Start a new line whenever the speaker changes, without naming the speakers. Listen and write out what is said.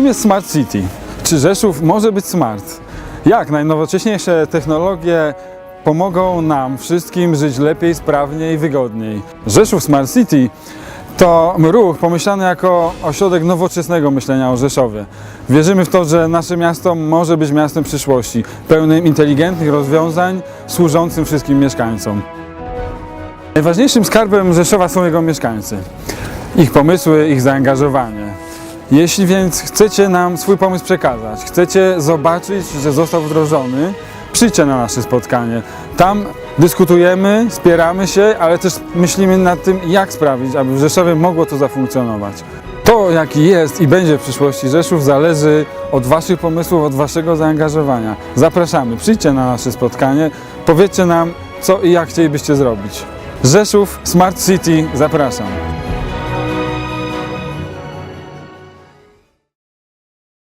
Czym jest Smart City? Czy Rzeszów może być smart? Jak najnowocześniejsze technologie pomogą nam wszystkim żyć lepiej, sprawniej, wygodniej? Rzeszów Smart City to ruch pomyślany jako ośrodek nowoczesnego myślenia o Rzeszowie. Wierzymy w to, że nasze miasto może być miastem przyszłości, pełnym inteligentnych rozwiązań, służącym wszystkim mieszkańcom. Najważniejszym skarbem Rzeszowa są jego mieszkańcy, ich pomysły, ich zaangażowanie. Jeśli więc chcecie nam swój pomysł przekazać, chcecie zobaczyć, że został wdrożony, przyjdźcie na nasze spotkanie. Tam dyskutujemy, spieramy się, ale też myślimy nad tym, jak sprawić, aby w Rzeszowie mogło to zafunkcjonować. To, jaki jest i będzie w przyszłości Rzeszów, zależy od Waszych pomysłów, od Waszego zaangażowania. Zapraszamy, przyjdźcie na nasze spotkanie, powiedzcie nam, co i jak chcielibyście zrobić. Rzeszów Smart City, zapraszam.